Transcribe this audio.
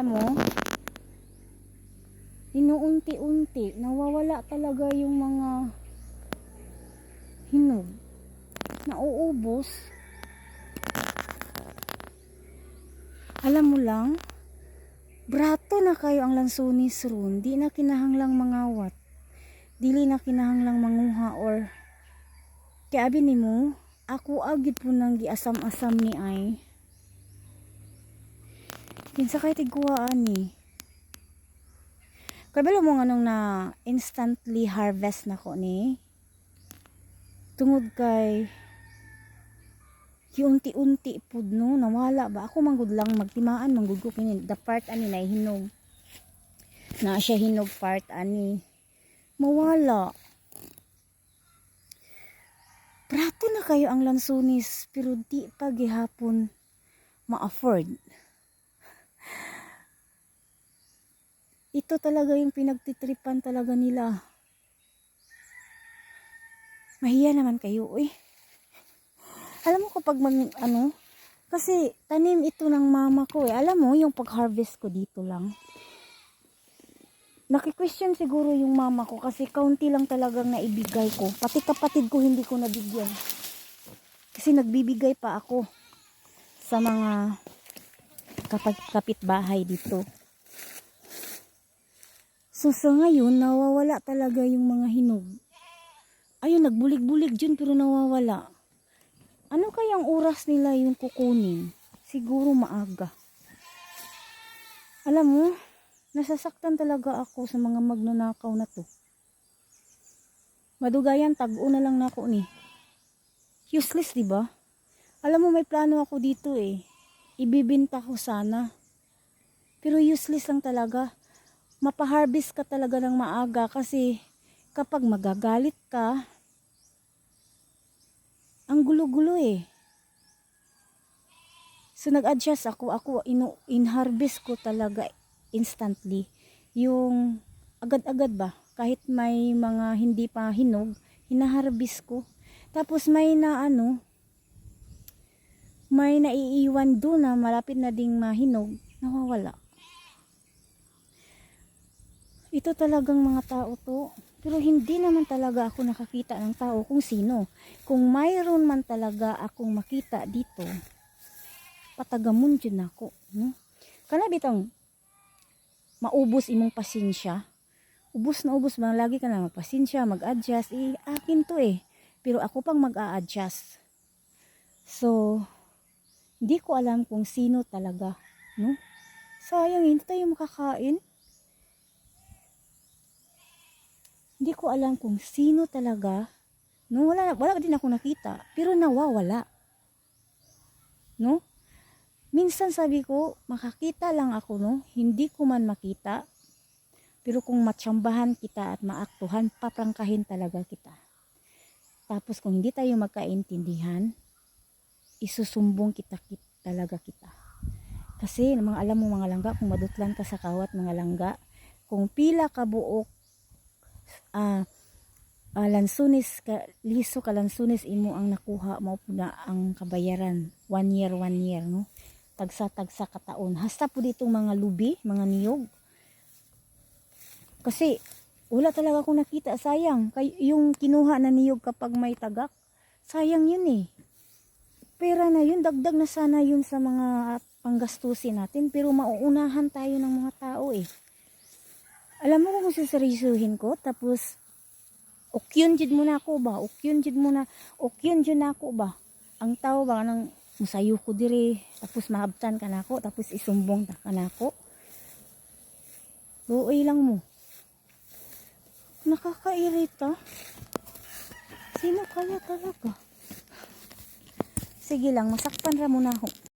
Mo, inuunti-unti, nawawala talaga yung mga hinog. Nauubos. Alam mo lang, brato na kayo ang lansunis ron. Di na kinahanglang mangawat. Dili na kinahanglang manguha or kaya ni mo, ako agid po nang giasam-asam ni ay. Kinsa kay tigkuhaan ni. Kabalo mo nga nung na instantly harvest na ko ni. Tungod kay unti-unti pud no nawala ba ako manggud lang magtimaan manggud ko kini the part ani na hinog na siya hinog part ani mawala prato na kayo ang lansunis pero di pa gihapon ma-afford ito talaga yung pinagtitripan talaga nila mahiya naman kayo eh alam mo kapag mag ano kasi tanim ito ng mama ko eh alam mo yung pag harvest ko dito lang Naki-question siguro yung mama ko kasi kaunti lang talagang naibigay ko. Pati kapatid ko hindi ko nabigyan. Kasi nagbibigay pa ako sa mga kapitbahay dito. So sa ngayon, nawawala talaga yung mga hinog. Ayun, nagbulig-bulig dyan pero nawawala. Ano kayang oras nila yung kukunin? Siguro maaga. Alam mo, nasasaktan talaga ako sa mga magnanakaw na to. Madugayan, tag-o na lang na ako ni. Useless, di ba? Alam mo, may plano ako dito eh. Ibibinta ko sana. Pero useless lang talaga. Mapaharvest ka talaga ng maaga kasi kapag magagalit ka, ang gulo-gulo eh. So nag-adjust ako, ako in-harvest ko talaga instantly. Yung agad-agad ba, kahit may mga hindi pa hinog, hinaharvest ko. Tapos may na ano, may naiiwan doon na malapit na ding mahinog, nawawala. Ito talagang mga tao to. Pero hindi naman talaga ako nakakita ng tao kung sino. Kung mayroon man talaga akong makita dito, patagamon dyan ako. No? Kana bitang maubos imong pasensya. Ubos na ubos ba? Lagi ka na magpasensya, mag-adjust. Eh, akin to eh. Pero ako pang mag-a-adjust. So, hindi ko alam kung sino talaga. No? Sayang, hindi tayo makakain. Hindi ko alam kung sino talaga. No, wala, wala din ako nakita. Pero nawawala. No? Minsan sabi ko, makakita lang ako, no? Hindi ko man makita. Pero kung matsambahan kita at maaktuhan, paprangkahin talaga kita. Tapos kung hindi tayo magkaintindihan, isusumbong kita, kita talaga kita. Kasi mga alam mo mga langga, kung madutlan ka sa kawat mga langga, kung pila ka buok ah ah, lansunis ka liso ka lansunis imo ang nakuha mo po na ang kabayaran. One year one year no? Tagsa tagsa kataon hasta po ditong mga lubi mga niyog. Kasi wala talaga akong nakita sayang. Kay yung kinuha na niyog kapag may tagak sayang yun eh. Pera na yun dagdag na sana yun sa mga panggastusin natin pero mauunahan tayo ng mga tao eh alam mo kung saseryosuhin ko, tapos, ukyun jud mo na ako ba? Ukyun jud mo na, jud na ako ba? Ang tao ba nang musayo ko dire, tapos mahabtan ka na ako, tapos isumbong ta ka na ako. Luoy lang mo. Nakakairita. Sino kaya talaga? Sige lang, masakpan ra mo na ako.